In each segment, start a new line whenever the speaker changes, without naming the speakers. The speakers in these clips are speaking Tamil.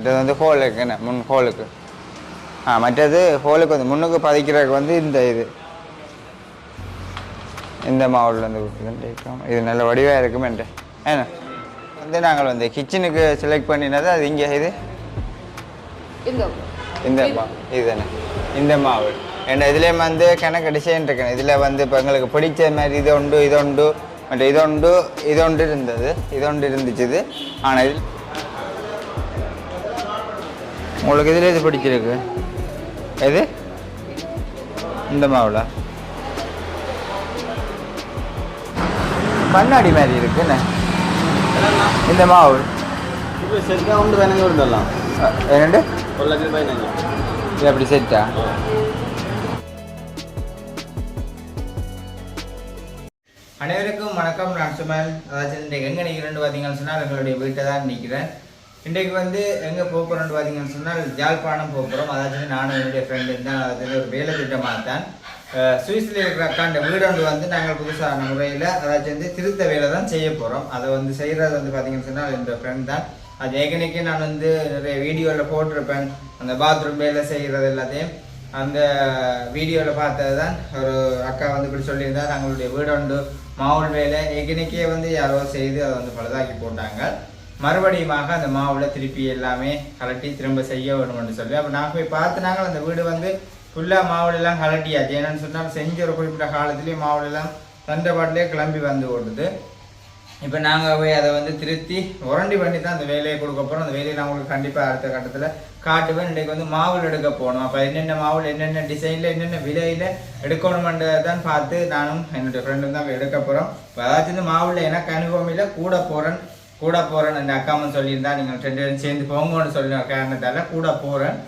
மற்றது வந்து ஹோலுக்கு என்ன? முன் ஹோலுக்கு. ஆ மற்றது ஹோலுக்கு வந்து முன்னுக்கு பதிக்கிறதுக்கு வந்து இந்த இது. இந்த மாவுல வந்து கொடுத்துருக்கோம் இது நல்ல வடிவாக இருக்குமென்ட்டு ஏன்னா வந்து நாங்கள் வந்து கிச்சனுக்கு செலக்ட் பண்ணினது அது இங்கே இது?
இந்த
மா இது தானே இந்த மாவு. ஏன்னா இதுலேயும் வந்து கணக்கு டிசைன் இருக்கணும் இதில் வந்து இப்போ எங்களுக்கு பிடிச்ச மாதிரி இது உண்டு இது உண்டு. மற்ற இது உண்டு இது ஒன்று இருந்தது. இது ஒன்று இருந்துச்சு இது. ஆனால் இது உங்களுக்கு இதில் இது பிடிச்சிருக்கு? எது? இந்த மாவுல? கண்ணாடி மாதிரி இருக்குண்ணே இந்த மாவு. என்னண்டு இது அப்படி செட்டா அனைவருக்கும் வணக்கம் நான் சுமல். அதாச்சும் இன்றைக்கு எங்கே நிற்கிறேன்னு பார்த்தீங்கன்னு சொன்னால் எங்களுடைய வீட்டை தான் நிற்கிறேன் இன்றைக்கு வந்து எங்கே போகிறோம்னு பார்த்தீங்கன்னு சொன்னால் ஜாழ்ப்பாணம் போகிறோம் அதாச்சும் நானும் என்னுடைய ஃப்ரெண்டு தான். அதாச்சும் ஒரு வேலை திட்டமாக தான். சுவிஸில் இருக்கிற அக்காண்ட வீடு வந்து நாங்கள் புதுசான முறையில் அதாச்சும் வந்து திருத்த வேலை தான் செய்ய போகிறோம் அதை வந்து செய்கிறது வந்து பார்த்தீங்கன்னு சொன்னால் என்னோட ஃப்ரெண்ட் தான். அது ஏற்கனவே நான் வந்து நிறைய வீடியோவில் போட்டிருப்பேன். அந்த பாத்ரூம் வேலை செய்கிறது எல்லாத்தையும். அந்த வீடியோவில் பார்த்தது தான் ஒரு அக்கா வந்து இப்படி சொல்லியிருந்தா தங்களுடைய வீடு உண்டு மாவுள் வேலை. ஏற்கனவே வந்து யாரோ செய்து அதை வந்து பழுதாக்கி போட்டாங்க. மறுபடியுமாக அந்த மாவில் திருப்பி எல்லாமே கலட்டி திரும்ப செய்ய வேணும்னு சொல்லி அப்போ நான் போய் பார்த்தினாங்க அந்த வீடு வந்து ஃபுல்லாக மாவுலெல்லாம் கலட்டியாச்சு. ஏன்னு சொன்னால் செஞ்ச ஒரு குறிப்பிட்ட காலத்துலேயே மாவுலெல்லாம் பாட்டிலே கிளம்பி வந்து ஓடுது இப்போ நாங்கள் போய் அதை வந்து திருத்தி உரண்டி பண்ணி தான் அந்த வேலையை கொடுக்க போகிறோம் அந்த வேலையை நான் உங்களுக்கு கண்டிப்பாக அடுத்த கட்டத்தில் காட்டுவேன். இன்றைக்கு வந்து மாவுள் எடுக்க போகணும் அப்போ என்னென்ன மாவுள் என்னென்ன டிசைனில் என்னென்ன விலையில் எடுக்கணுமென்றதை தான் பார்த்து நானும் என்னுடைய ஃப்ரெண்டும் தான் எடுக்க போகிறோம் இப்போ அதாச்சும் இந்த எனக்கு அனுபவம் இல்லை கூட போகிறேன் கூட போகிறேன் அந்த அக்காமன் சொல்லியிருந்தா நீங்கள் ரெண்டு பேரும் சேர்ந்து போங்கன்னு சொல்லி காரணத்தால் கூட போகிறேன்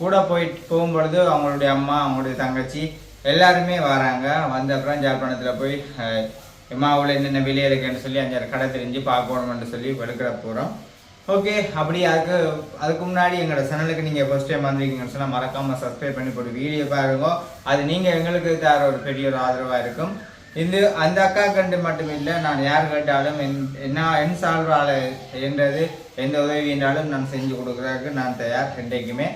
கூட போயிட்டு போகும்பொழுது அவங்களுடைய அம்மா அவங்களுடைய தங்கச்சி எல்லாருமே வராங்க. வந்த அப்புறம் ஜாழ்ப்பாணத்தில் போய் எம்மாவில் என்னென்ன வெளியே இருக்குன்னு சொல்லி அஞ்சாறு கடை தெரிஞ்சு பார்க்கணும்னு சொல்லி வெளுக்கிற போகிறோம் ஓகே அப்படி அதுக்கு அதுக்கு முன்னாடி எங்களோட சேனலுக்கு நீங்கள் ஃபஸ்ட் டைம் வந்திருக்கீங்கன்னு சொன்னால் மறக்காமல் சப்ஸ்கிரைப் பண்ணி போட்டு வீடியோ பாருங்க. அது நீங்கள் எங்களுக்கு தர ஒரு பெரிய ஒரு ஆதரவாக இருக்கும். இது அந்த அக்கா கண்டு மட்டும் இல்லை நான் யார் கேட்டாலும் என் என்ன என் சால்வால் என்றது எந்த உதவி என்றாலும் நான் செஞ்சு கொடுக்குறதுக்கு நான் தயார் என்றைக்குமே.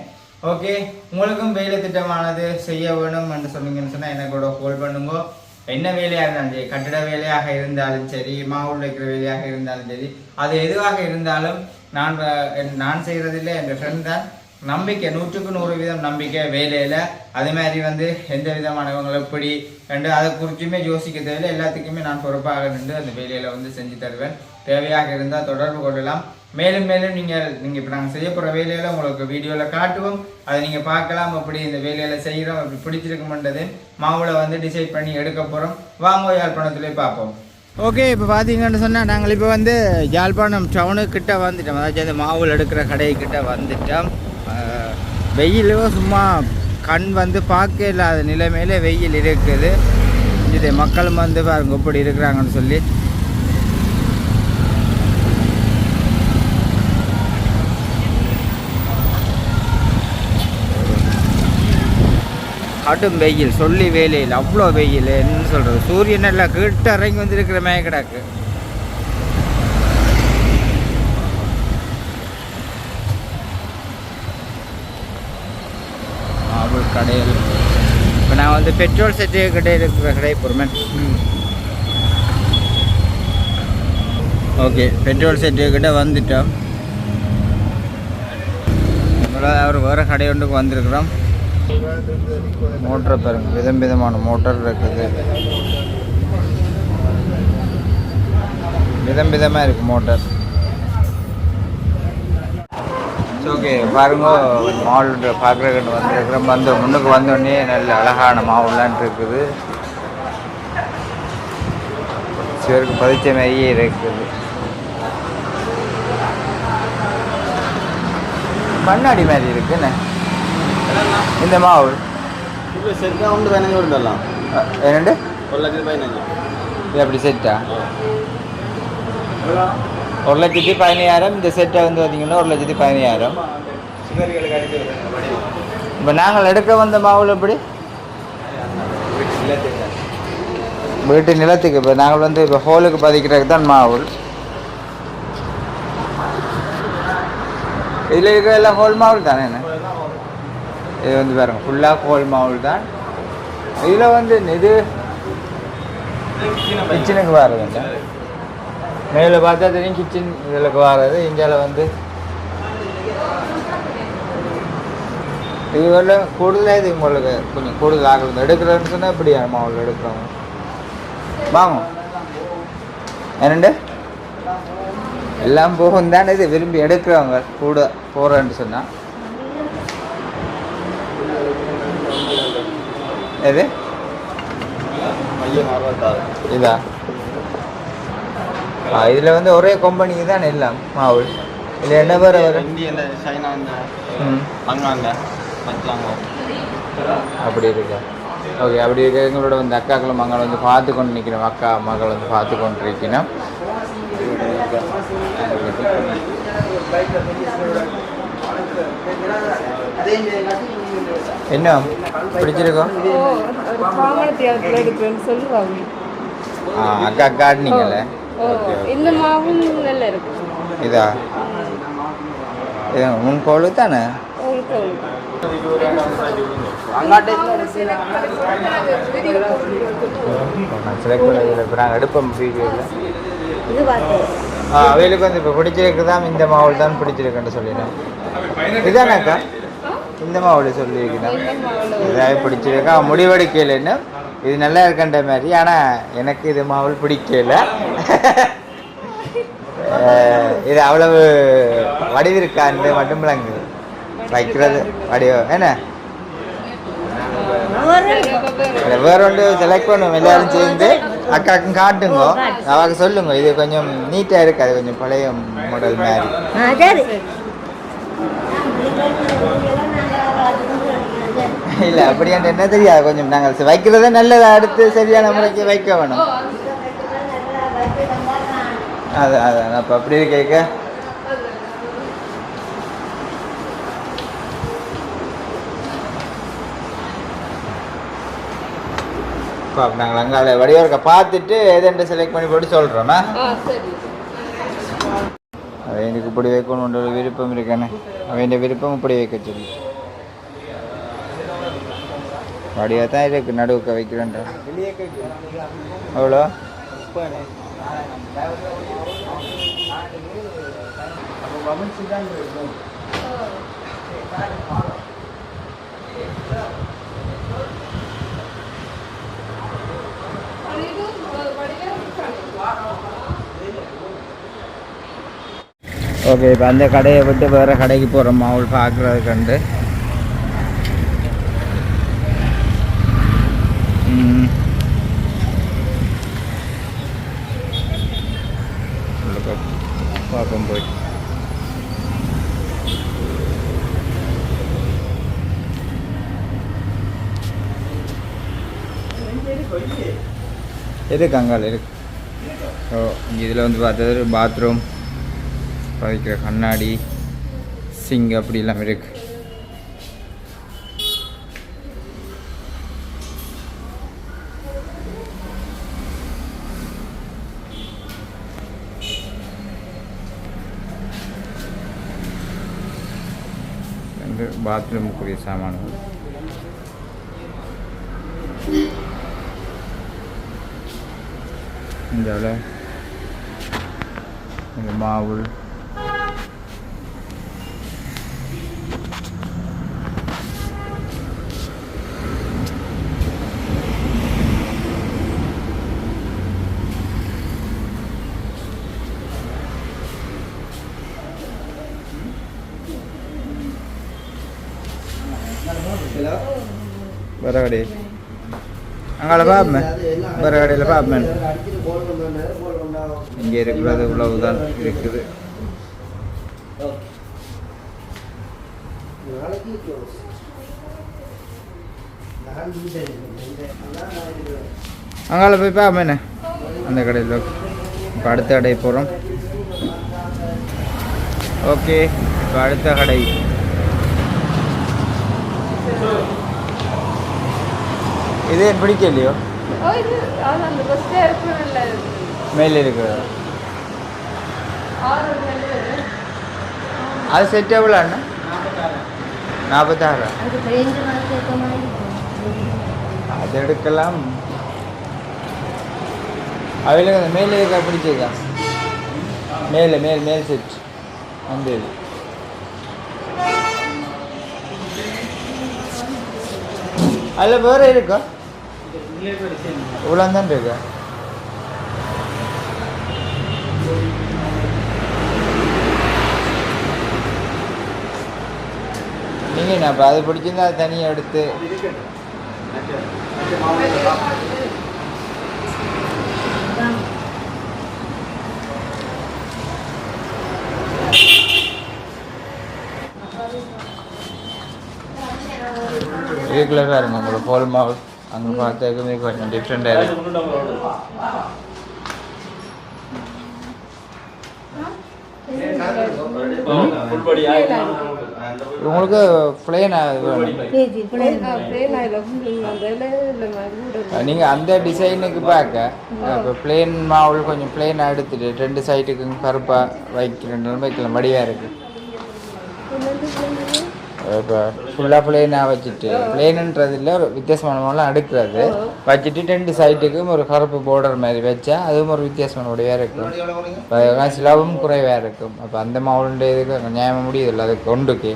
ஓகே உங்களுக்கும் வேலை திட்டமானது செய்ய வேணும் என்று சொன்னீங்கன்னு சொன்னால் எனக்கு கூட கால் பண்ணுங்க. என்ன வேலையாக இருந்தாலும் சரி கட்டிட வேலையாக இருந்தாலும் சரி மாவுள் வைக்கிற வேலையாக இருந்தாலும் சரி அது எதுவாக இருந்தாலும் நான் நான் செய்கிறதில்லை என் ஃப்ரெண்ட் தான். நம்பிக்கை நூற்றுக்கு நூறு வீதம் நம்பிக்கை வேலையில். அதே மாதிரி வந்து எந்த விதமானவங்களை எப்படி ரெண்டு அதை குறிச்சுமே யோசிக்க தேவையில்லை. எல்லாத்துக்குமே நான் பொறுப்பாக நின்று அந்த வேலையில் வந்து செஞ்சு தருவேன். தேவையாக இருந்தால் தொடர்பு கொள்ளலாம். மேலும் மேலும் நீங்கள் நீங்கள் இப்போ நாங்கள் செய்ய போகிற வேலையில் உங்களுக்கு வீடியோவில் காட்டுவோம். அதை நீங்கள் பார்க்கலாம். அப்படி இந்த வேலையில் செய்கிறோம் அப்படி பிடிச்சிருக்குமென்றது மாவில் வந்து டிசைட் பண்ணி எடுக்க போகிறோம் வாங்க யாழ்ப்பாணத்துலேயே பார்ப்போம். ஓகே இப்போ பார்த்தீங்கன்னு சொன்னால் நாங்கள் இப்போ வந்து யாழ்ப்பாணம் டவுனுக்கிட்ட வந்துட்டோம். அதாச்சும் அந்த மாவுள் எடுக்கிற கடைக்கிட்ட வந்துட்டோம். வெயிலும் சும்மா கண் வந்து பார்க்க இல்லாத நிலைமையில வெயில் இருக்குது. இது மக்களும் வந்து பாருங்க இப்படி இருக்கிறாங்கன்னு சொல்லி. கடும் வெயில் சொல்லி வேலையில் அவ்வளோ வெயில் என்ன சொல்கிறது சூரியன் எல்லாம் கிட்ட இறங்கி வந்துருக்கிற மேய கிடக்கு மாவுள் கடையில். இப்போ நான் வந்து பெட்ரோல் செட்டு கடையில் இருக்கிற கடை பொறுமை. ஓகே பெட்ரோல் செட்டு கிட்ட வந்துட்டோம். நம்மளால் அவர் வேறு கடை ஒன்றுக்கு வந்திருக்கிறோம். மோட்டரை பாருங்க விதம் விதமான மோட்டார் இருக்குது. விதம் விதமாக இருக்குது மோட்டார். ஓகே பாருங்க மால் பார்க்குறதுக்கு வந்துருக்குறோம் வந்து முன்னுக்கு வந்தோடனே நல்ல அழகான மாவுலாம் இருக்குது. சிவருக்கு பதிச்ச மாதிரியே இருக்குது. கண்ணாடி மாதிரி இருக்குண்ணே இந்த மாவு. என்னண்டு இது அப்படி செட்டா? ஒரு லட்சத்தி பதினையாயிரம் இந்த செட்டை வந்து பார்த்தீங்கன்னா ஒரு லட்சத்தி பதினாயிரம் இப்போ நாங்கள் எடுக்க வந்த மாவுல எப்படி? வீட்டு நிலத்துக்கு. இப்போ நாங்கள் வந்து இப்போ ஹோலுக்கு பதிக்கிறதுக்கு தான் மாவுல் இதில் இருக்கிற எல்லாம் ஹோல் மாவுல் தானே என்ன? இது வந்து பாருங்க ஃபுல்லாக ஹோல் மாவுல் தான். இதில் வந்து இது கிச்சனுக்கு வர்றதுங்க மேலே பார்த்தா தெரியும் கிச்சன் இதில் வர்றது இந்தியாவில் வந்து. இது வரல கூடுதலாக இது உங்களுக்கு கொஞ்சம் கூடுதல் ஆகல எடுக்கிறேன்னு சொன்னால் இப்படி மாவுல் எடுக்கிறோம் வாங்க. என்னண்டு? எல்லாம் போகும் தானே இது விரும்பி எடுக்கிறவங்க. கூட போகிறேன்னு சொன்னால் எது? இதா? இதில் வந்து ஒரே கம்பெனிக்கு தான் எல்லாம் மாவுல். இதில் என்ன பேர் வரும்
இந்திய சைனா இந்த
அப்படி இருக்கா? ஓகே அப்படி இருக்க? எங்களோட வந்து அக்காக்களும் மகள் வந்து பார்த்து கொண்டு நிற்கணும் அக்கா மகள் வந்து பார்த்து கொண்டு இருக்கணும் என்ன பிடிச்சிருக்கோம் அக்கா காட்டினீங்கல்ல.
இந்த மாவும் நல்லா இருக்கு.
இதா? இது உன் கோழு தானே? எடுப்போம் வீடியோவில் வந்து இப்போ பிடிச்சிருக்குதான் இந்த மாவுள் தான் பிடிச்சிருக்குன்னு சொல்லிடுறேன் இதானே அக்கா? இந்த மாவுள் சொல்லியிருக்கிறேன். இதாக பிடிச்சிருக்கா? முடிவெடுக்கலைன்னு இது நல்லா இருக்கன்ற மாதிரி ஆனால் எனக்கு இது மாவுள் பிடிக்கல. இது அவ்வளவு வடிவிருக்கான்னு மட்டும் விளங்குது வைக்கிறது வடிவம் என்ன? வேற ஒன்று செலக்ட் பண்ணுவோம் எல்லாரும் சேர்ந்து. அக்காக்கும் காட்டுங்க. அவங்க சொல்லுங்க இது கொஞ்சம் நீட்டாக இருக்கு அது கொஞ்சம் பழைய மாடல் மாதிரி. இல்லை அப்படின்ட்டு என்ன தெரியாது. கொஞ்சம் நாங்கள் வைக்கிறதே நல்லதா அடுத்து சரியான முறைக்கு வைக்க வேணும். அது அதான் அப்போ அப்படி கேட்க நாங்கள் அங்கே வடிவர்க்க பார்த்துட்டு எதுன்ட்டு செலக்ட் பண்ணி போட்டு
சரி.
அது எனக்கு இப்படி வைக்கணுன்ற ஒரு விருப்பம் இருக்கானே. அவன் விருப்பம் இப்படி வைக்க சொல்லி. வடிவாக தான் இருக்கு நடுவுக்கு வைக்கிறேன்டா அவ்வளோ? ஓகே இப்போ அந்த கடையை விட்டு வேறு கடைக்கு போகிறோம் அவள் பார்க்குறது கண்டு ம். உள்ள பா- பார்ப்போம் போய் இருக்கு அங்கால இருக்கு. ஸோ இதில் வந்து பார்த்தது பாத்ரூம் வைக்கிற கண்ணாடி சிங் அப்படி எல்லாம் இருக்கு. பாத்ரூமுக்குரிய சாமான்கள். இந்த இந்த மாவுள் வேற கடை அங்கால பாப்பேன். வேற கடையில் பாப்பேன். இங்கே இருக்கிறது இவ்வளவுதான் இருக்குது. அங்கால போய் பாப்பேன் அந்த கடையில் இப்போ அடுத்த கடை போகிறோம் ஓகே இப்போ அடுத்த கடை இது எனக்கு பிடிக்கலையோ
ஓ இது அது அந்த ஃபஸ்ட்டே இருக்கு நல்லா இருக்கு.
மேலே இருக்கிறது அது செட் எவ்வளோ அண்ணா? நாற்பத்தாறு?
அது
எடுக்கலாம். அவளுக்கு அந்த மேலே இருக்கா பிடிச்சிருக்கா மேலே மேல் மேல் செட் அந்த இது. அதில் வேறு இருக்கா? இவ்வளோ தான் இருக்கு. நீங்கள் நான் இப்போ அது பிடிச்சிருந்தா அது தனியாக எடுத்து? இதுக்குள்ளே பாருங்க உங்களுக்கு போல் மாவு அந்த பார்த்ததுக்குமே கொஞ்சம் டிஃப்ரெண்டாக இருக்கு. உங்களுக்கு பிளேனாக நீங்கள் அந்த டிசைனுக்கு பார்க்க இப்போ பிளேன் மாவுல கொஞ்சம் பிளேனாக எடுத்துட்டு ரெண்டு சைட்டுக்கும் கருப்பாக வைக்கிறேன் வைக்கலாம் மடியா இருக்குது இப்போ ஃபுல்லாக பிளேனாக வச்சுட்டு ஒரு வித்தியாசமான மாவுலாம் அடுக்கிறது வச்சுட்டு ரெண்டு சைட்டுக்கும் ஒரு கருப்பு பார்டர் மாதிரி வச்சா அதுவும் ஒரு வித்தியாசமான வடிவாக இருக்கும் அதெல்லாம் சிலவும் குறைவாக இருக்கும். அப்போ அந்த மாவுளுடைய இதுக்கு நியாயமாக முடியுதில்ல அது கொண்டுக்கு.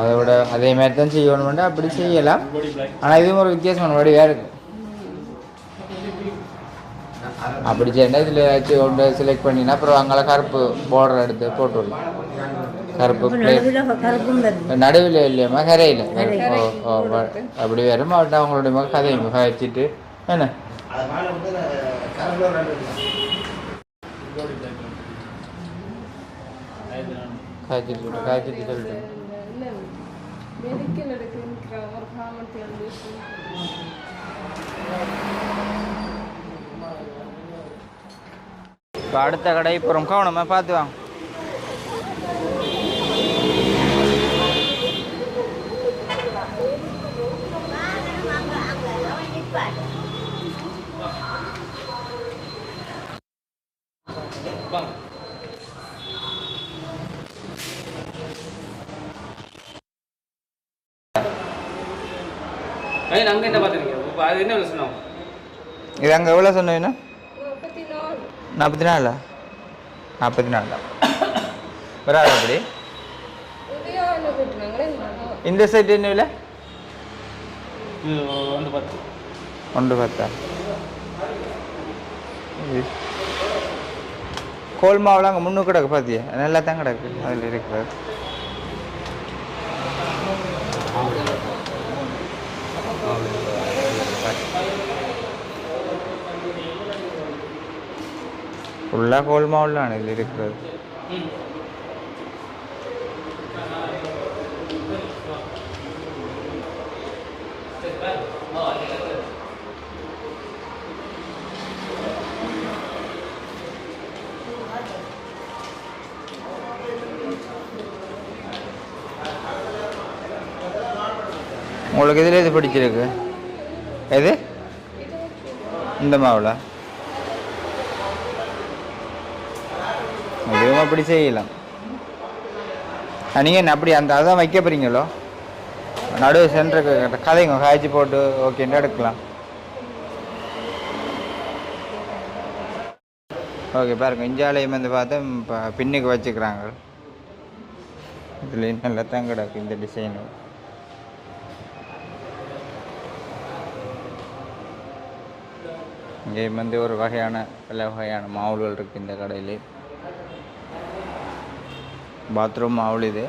அதோட அதே மாதிரி தான் செய்யணும்னா அப்படி செய்யலாம். ஆனால் இதுவும் ஒரு வித்தியாசமான வடிவாக இருக்கும் அப்படி செய்யணும் இதில் ஏதாச்சும் ஒன்று செலக்ட் பண்ணினா அப்புறம் அங்கே கருப்பு பார்டர் எடுத்து போட்டு விடலாம் கருப்பு நடுவில் இல்லையம்மா கரையில். ஓ ஓ அப்படி வரும் அவட்ட அவங்களுடைய மக கதையும் கதைச்சிட்டு என்ன? காய்ச்சிட்டு காய்ச்சிட்டு சொல்லிட்டு. இப்போ அடுத்த கடை போகிறோம் கவனமாக பார்த்து வாங்க.
அங்கே என்ன பார்த்துருக்கீங்க? இப்போ அது என்ன விலை சொன்னோம்?
இது அங்கே எவ்வளோ சொன்னீங்கன்னா
நாலு.
நாற்பத்தி நாலா? நாற்பத்தி நாலா. வராது அப்படி இந்த சைட் என்ன விலை?
பத்து.
ஒன்று பத்தா. கோல் மாவுலாம் அங்கே முன்னு கிடக்கு பார்த்தியா நல்லா தான் கிடக்கு. அதில் இருக்கிறது ஃபுல்லாக கோல் மாவுலாம் இருக்கிறது உங்களுக்கு இதில் எது பிடிச்சிருக்கு எது இந்த மாவுல இதுவும் அப்படி செய்யலாம் நீங்கள் என்ன அப்படி அந்த அதான் வைக்க போறீங்களோ? நடுவு சென்டருக்கு கதைங்க காய்ச்சி போட்டு ஓகேன்னு எடுக்கலாம். ஓகே பாருங்க இஞ்சாலயம் வந்து பார்த்தா இப்போ பின்னுக்கு வச்சுக்கிறாங்க. இதுலேயும் நல்லா தான் கிடக்கு இந்த டிசைனு இங்கே வந்து ஒரு வகையான பல வகையான மாவுகள் இருக்குது இந்த கடையிலே. பாத்ரூம் மாவுள் இது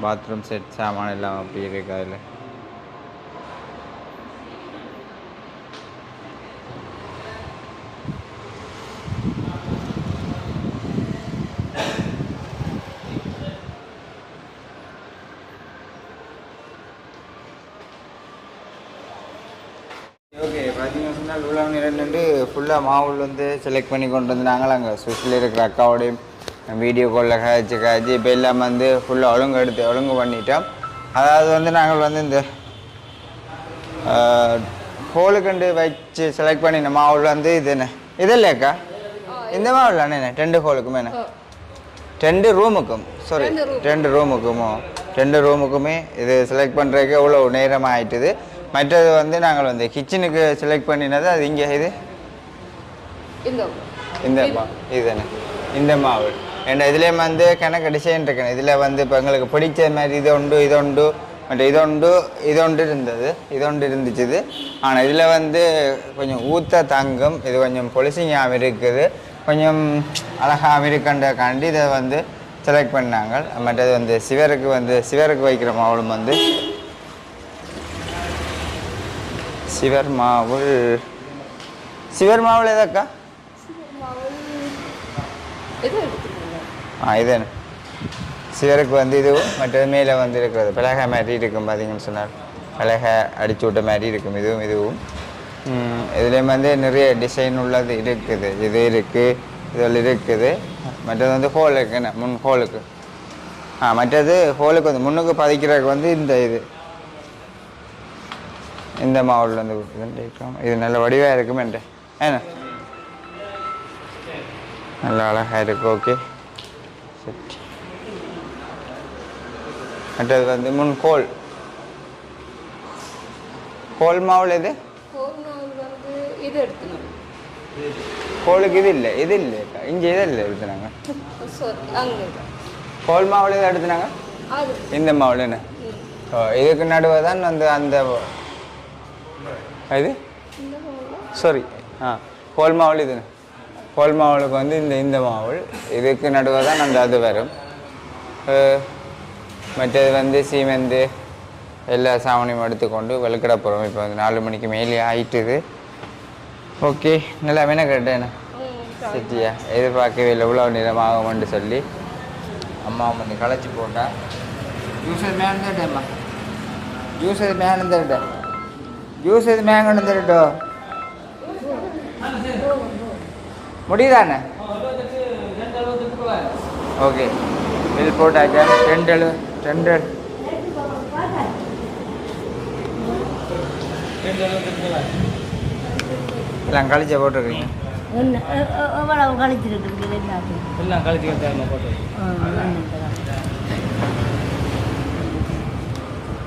பாத்ரூம் செட் சாமான் எல்லாம் அப்படி இருக்கு அதில் ஓகே சொன்னால் உழவு நிறண்டு ஃபுல்லாக மாவுள் வந்து செலக்ட் பண்ணி கொண்டு வந்து நாங்கள் அங்கே சுவிட்சில் இருக்கிற அக்காவோடையும் வீடியோ காலில் காய்ச்சி காய்ச்சி இப்போ எல்லாம் வந்து ஃபுல்லாக ஒழுங்கு எடுத்து ஒழுங்கு பண்ணிட்டோம். அதாவது வந்து நாங்கள் வந்து இந்த ஹோலுக்கண்டு வச்சு செலக்ட் பண்ணின மாவுல் வந்து இது என்ன? இது இல்லையாக்கா இந்த மாவுல் அண்ணே ரெண்டு ஹோலுக்குமே என்ன? ரெண்டு ரூமுக்கும் சாரி
ரெண்டு
ரூமுக்குமோ ரெண்டு ரூமுக்குமே இது செலக்ட் பண்ணுறதுக்கு எவ்வளோ நேரம் ஆயிட்டுது? மற்றது வந்து நாங்கள் வந்து கிச்சனுக்கு செலக்ட் பண்ணினது அது இங்கே இது?
இந்த
இந்த மா இதுதானே இந்த மாவு. ஏன்னா இதுலேயும் வந்து கணக்கு டிசைன் இருக்கணும். இதில் வந்து இப்போ எங்களுக்கு பிடிச்ச மாதிரி இது உண்டு இது உண்டு. மற்ற இது உண்டு இது ஒன்று இருந்தது. இது ஒன்று இருந்துச்சு இது. ஆனால் இதில் வந்து கொஞ்சம் ஊத்த தங்கும். இது கொஞ்சம் பொலிசிங்காகவும் இருக்குது. கொஞ்சம் அழகாகவும் இருக்குன்றக்காண்டி இதை வந்து செலக்ட் பண்ணாங்க. மற்றது வந்து சிவருக்கு வந்து சிவருக்கு வைக்கிற மாவுளும் வந்து சிவர் மாவுள். சிவர் மாவுள் எதாக்கா? ஆ இது? சிவருக்கு வந்து இதுவும் மற்றது மேலே வந்து இருக்கிறது. பலகை மாதிரி இருக்கும் பார்த்தீங்கன்னு சொன்னார். பலகை அடிச்சு விட்ட மாதிரி இருக்கும். இதுவும் இதுவும். இதுலேயும் வந்து நிறைய டிசைன் உள்ளது இருக்குது. இது இருக்குது இதில் இருக்குது. மற்றது வந்து ஹோல் இருக்குன்னு முன் ஹோலுக்கு ஆ மற்றது ஹோலுக்கு வந்து முன்னுக்கு பதிக்கிறதுக்கு வந்து இந்த இது. இந்த மாவுல வந்து கொடுத்துருக்கோம். இது நல்ல வடிவாக இருக்கும் என்ற. ஏன்னா நல்ல அழகாக இருக்கு ஓகே. சரி மற்றது வந்து முன் கோல். கோல் மாவுல
எடுத்துக்கணும்.
கோலுக்கு இது இல்லை இது இல்லை. இங்கே இது இல்லை எடுத்துனாங்க. கோல் மாவுல இது எடுத்துனாங்க? இந்த மாவுல என்ன? இதுக்கு நடுவே தான் வந்து அந்த இது? சாரி ஆ கோல் மாவுள் இது. கோல் மாவுளுக்கு வந்து இந்த இந்த மாவுள் இதுக்கு நடுவே தான் அந்த அது வரும். மற்றது வந்து சீமெந்து எல்லா சாமானியும் எடுத்துக்கொண்டு வெளுக்கிட போகிறோம் இப்போ வந்து நாலு மணிக்கு மேலே ஆயிட்டுது. ஓகே நல்லா வேணா கேட்டேன் சிட்டியா? எதிர்பார்க்கவே இல்லை. இவ்வளோ நிறமாகும்னு சொல்லி அம்மா வந்து களைச்சி போட்டா. ஜூஸ் மேலே ஜூஸ் மேலே தரட்டே ஜூஸ் அது மேங்கன்னு தரட்டோ முடியுதாண்ணே? ஓகே. பில் போட்டாச்சா? ரெண்டு ரெண்டு எல்லாம் கழிச்ச போட்டிருக்கீங்க.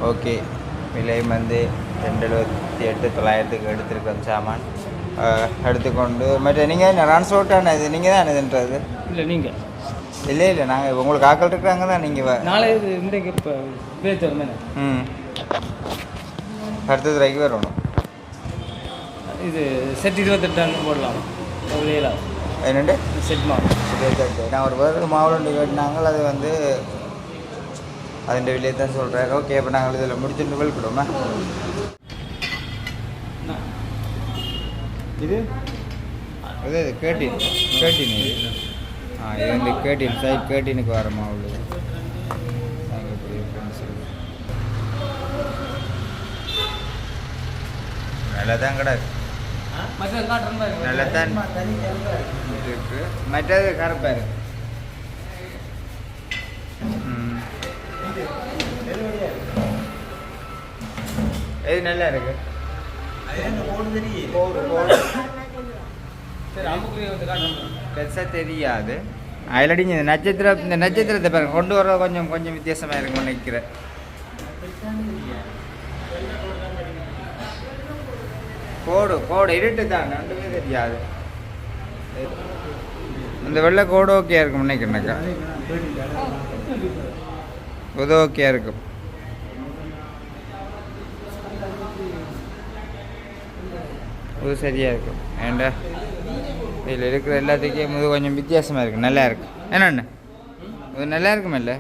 ஓகே. விலை வந்து ரெண்டு எழுபத்தி எட்டு தொள்ளாயிரத்துக்கு எடுத்திருக்கோம் சாமான் அஹ், எடுத்துக்கொண்டு மற்ற நீங்கள் என்ன டிரான்ஸ்போர்ட்டான இது நீங்கள் தான் இதுன்றது
இல்லை நீங்கள்
இல்லை இல்லை நாங்கள் உங்களுக்கு ஆக்கள் இருக்கிறாங்க தான் நீங்கள்
நாளை இது இன்றைக்கு இப்போ பேச்சு வருமே
ம் அடுத்த துறைக்கு வரணும்
இது செட் இருபத்தெட்டான்னு போடலாம் அவ்வளோ
என்னண்டு
செட் மா
இருபத்தெட்டு நான் ஒரு பேருக்கு மாவுளண்டு கேட்டினாங்க அது வந்து അതിൻ്റെ വിലയിൽ தான் சொல்கிறாரு ஓகே அப்போ நாங்கள் இதில் முடிச்சுட்டு வெளிக்கிடுவோமா இது? இது கேட்டின் கேட்டின் இது. ஆ இது வந்து கேட்டின் சைட் கேட்டினுக்கு வர மாவுள். நல்லா தான் கிடக்கு.
மற்ற காட்டுறேன்
நல்லா தான் இருக்கு. மற்றது ம். இது நல்லா இருக்கு? கோடு, கோடு.
சரி அம்புக்குரிய வந்து காட்டுறேன்
பெருசா தெரியாது. அதிலடி இந்த நட்சத்திரம் இந்த நட்சத்திரத்தை பாருங்க கொண்டு வர கொஞ்சம் கொஞ்சம் வித்தியாசமா இருக்கும்னு நினைக்கிறேன். கோடு கோடு இருட்டு தான் ரெண்டுமே தெரியாது. இந்த வெள்ளை கோடு ஓகே இருக்கும் நினைக்கிறேன்க்கா இது ஓகே இருக்கும். இது சரியாக இருக்கும். ஏண்டா இதில் இருக்கிற எல்லாத்துக்கும் இது கொஞ்சம் வித்தியாசமாக இருக்குது நல்லா இருக்கு. என்னென்ன இது நல்லா இருக்குமில்ல